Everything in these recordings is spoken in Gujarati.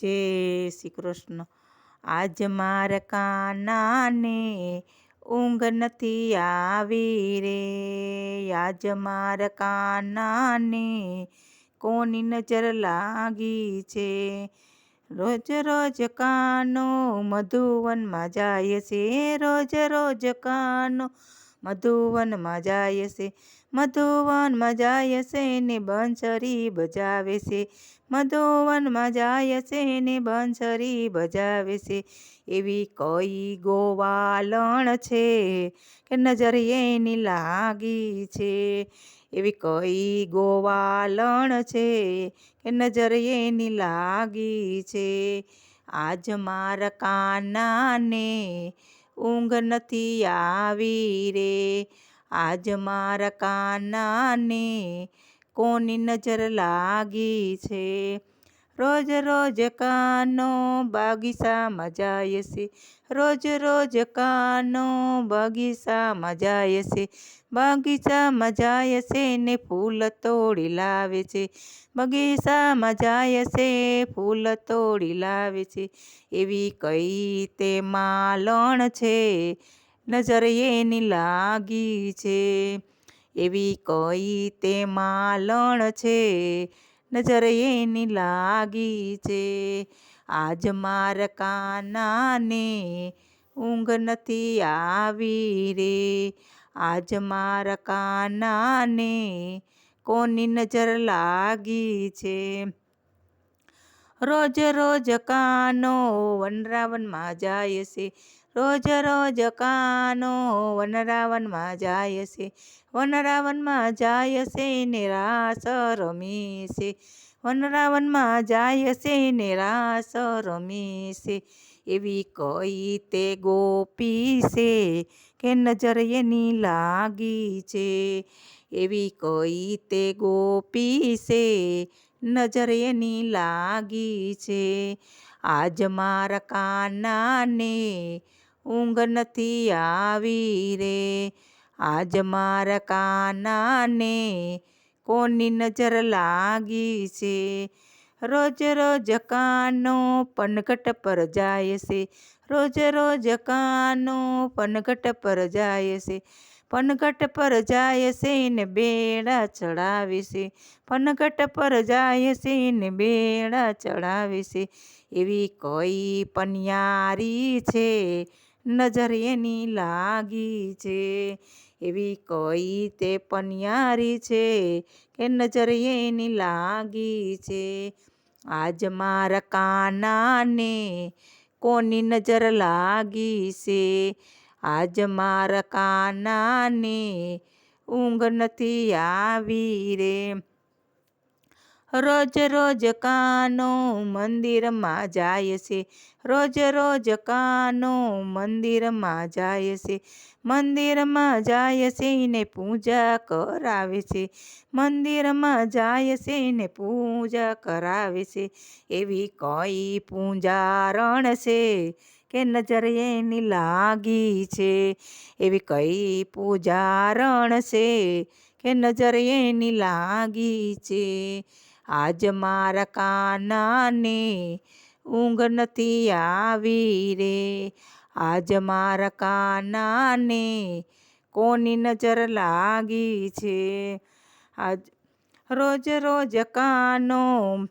જય શ્રી કૃષ્ણ. આજ મારા કાનાને ઊંઘ નથી આવી રે. આજ મારા કાનાને કોની નજર લાગી છે? રોજ રોજ કાનો મધુવનમાં જાય છે. રોજ રોજ કાનો મધુવનમાં જાય છે. મધુવનમાં જાય છે ને બંસરી બજાવે છે. મધુવનમાં જાય છે ને બંસરી બજાવે છે. એવી કઈ ગોવાલણ છે કે નજર એની લાગી છે. એવી કઈ ગોવાલણ છે કે નજર એની લાગી છે. આજ મારા કાનાને ઊંઘ નથી આવી રે. આજ મારા કાનાને કોની નજર લાગી છે? રોજ રોજ કાનો બાગીચામાં જાય છે. રોજ રોજ કાનો બગીચામાં જાય છે. બગીચામાં જાય છે ને ફૂલ તોડી લાવે છે. બગીચામાં જાય છે, ફૂલ તોડી લાવે છે. એવી કઈ તે માલણ છે? નજર એની લાગી છે. એવી કઈ તે માલણ છે? નજર એની લાગી છે. આજ મારા કાનાને ઊંઘ નથી આવી રે. આજ મારા કાનાને કોની નજર લાગી છે? રોજ રોજ કાનો વનરાવનમાં જાય છે. રોજ રોજ કાનો વનરાવનમાં જાય છે. વનરાવનમાં જાય છે નિરાશ રમી છે. વનરાવનમાં જાય છે નિરાશ રમી છે. એવી કઈ તે ગોપી છે કે નજર એની લાગી છે. એવી કઈ તે ગોપી છે નજર એની લાગી છે. આજ મારા કાનાને ઊંઘ નથી આવી રે. આજ મારા કાનાને કોની નજર લાગી છે? રોજ રોજ કાનો પનઘટ પર જાય છે. રોજ રોજ કાનો પનઘટ પર જાય છે. પનઘટ પર જાય છે બેડા ચડાવે છે પનઘટ પર જાય છે બેડા ચડાવે એવી કઈ પનિયારી છે? નજર એની લાગી છે. એવી કઈ તે પનિયારી છે કે નજર એની લાગી છે? આજ મારા કાનાને કોની નજર લાગી છે? આજ મારા કાનાને ઊંઘ નથી આવી રે. રોજ રોજ કાનો મંદિરમાં જાય છે. રોજ રોજ કાનો મંદિરમાં જાય છે. મંદિરમાં જાય છે ને પૂજા કરાવે છે. મંદિરમાં જાય છે ને પૂજા કરાવે છે. એવી કઈ પૂજારણ છે. કે નજર એની લાગી છે. એવી કઈ પૂજારણ છે કે નજર એની લાગી છે? આજ મારા કાનાને ઊંઘ નથી આવી રે. આજ મારા કાનાને કોની નજર લાગી છે? આજ રોજ રોજ કાનો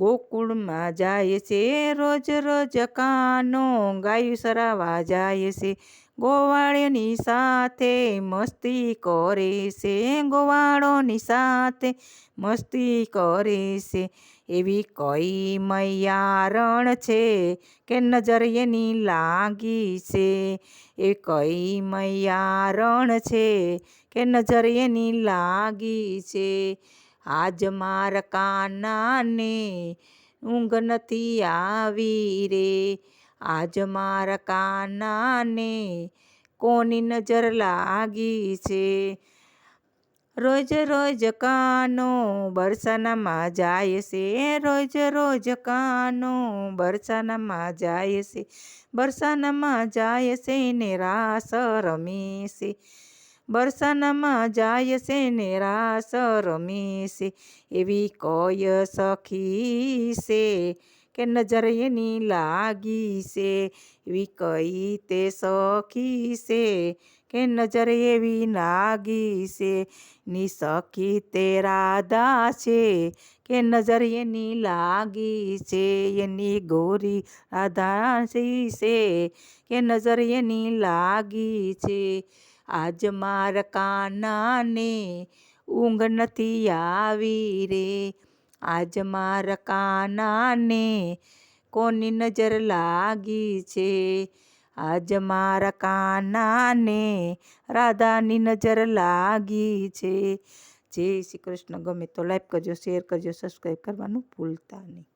ગોકુળમાં જાય છે. રોજ રોજ કાનો ગાયું સરાવા જાય છે. ગોવાળની સાથે મસ્તી કરે છે. ગોવાળોની સાથે મસ્તી કરે છે. એવી કઈ મૈયારણ છે કે નજર એની લાગી છે? એ કઈ મૈયારણ છે કે નજર એની લાગી છે? આજ માર કાનાને ઊંઘ નથી આવી રે. આજ માર કાનાને કોની નજર લાગી છે? રોજ રોજ કાનો બરસાનામાં જાય છે. રોજ રોજ કાનો બરસાનામાં જાય છે. બરસાનામાં જાય છે ને રાસ રમે છે. બરસાનામાં જાય છે ને રાસ રમે છે એવી કય સખી છે કે નજર એની લાગી છે? એવી કઈ તે સખી છે કે નજર એવી લાગી છે? ની સખી તે રાધા છે કે નજર એની લાગી છે? એની ગોરી રાધા છે કે નજર એની લાગી છે? આજ માર કાનાને ઊંઘ નથી આવી રે. આજ માર કાનાને કોની નજર લાગી છે? આજ મારા કાનાને રાધાની નજર લાગી છે. જય શ્રી કૃષ્ણ. ગમે તો લાઈક કરજો શેર કરજો સબસ્ક્રાઈબ કરવાનું ભૂલતા નહીં.